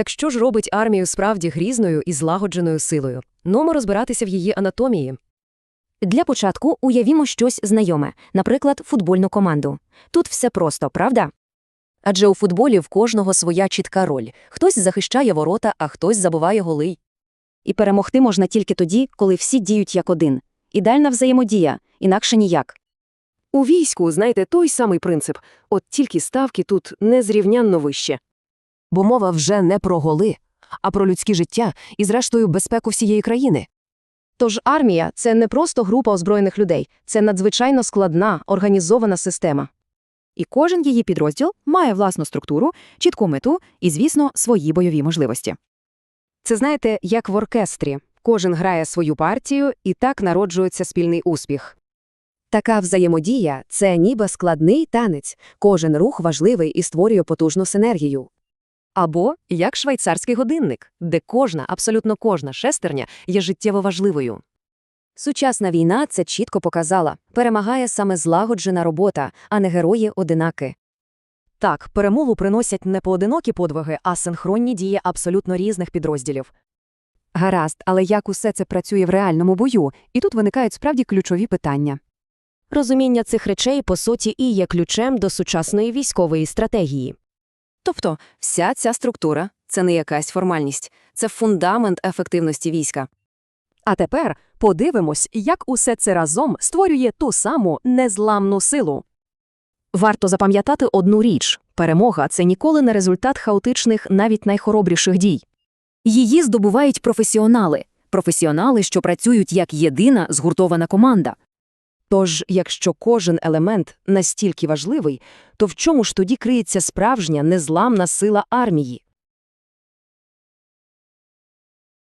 Так що ж робить армію справді грізною і злагодженою силою? Номо розбиратися в її анатомії. Для початку уявімо щось знайоме, наприклад, футбольну команду. Тут все просто, правда? Адже у футболі в кожного своя чітка роль. Хтось захищає ворота, а хтось забиває голи. І перемогти можна тільки тоді, коли всі діють як один. Ідеальна взаємодія, інакше ніяк. У війську, знаєте, той самий принцип, от тільки ставки тут незрівнянно вище. Бо мова вже не про голи, а про людське життя і, зрештою, безпеку всієї країни. Тож армія це не просто група озброєних людей, це надзвичайно складна, організована система. І кожен її підрозділ має власну структуру, чітку мету і, звісно, свої бойові можливості. Це знаєте, як в оркестрі. Кожен грає свою партію, і так народжується спільний успіх. Така взаємодія це ніби складний танець, кожен рух важливий і створює потужну синергію. Або як швейцарський годинник, де кожна, абсолютно кожна шестерня є життєво важливою. Сучасна війна це чітко показала перемагає саме злагоджена робота, а не герої-одинаки. Так, перемогу приносять не поодинокі подвиги, а синхронні дії абсолютно різних підрозділів. Гаразд, але як усе це працює в реальному бою, і тут виникають справді ключові питання. Розуміння цих речей, по суті, і є ключем до сучасної військової стратегії. Тобто, вся ця структура це не якась формальність, це фундамент ефективності війська. А тепер подивимось, як усе це разом створює ту саму незламну силу. Варто запам'ятати одну річ перемога це ніколи не результат хаотичних, навіть найхоробріших дій. Її здобувають професіонали, професіонали, що працюють як єдина згуртована команда. Тож, якщо кожен елемент настільки важливий, то в чому ж тоді криється справжня незламна сила армії?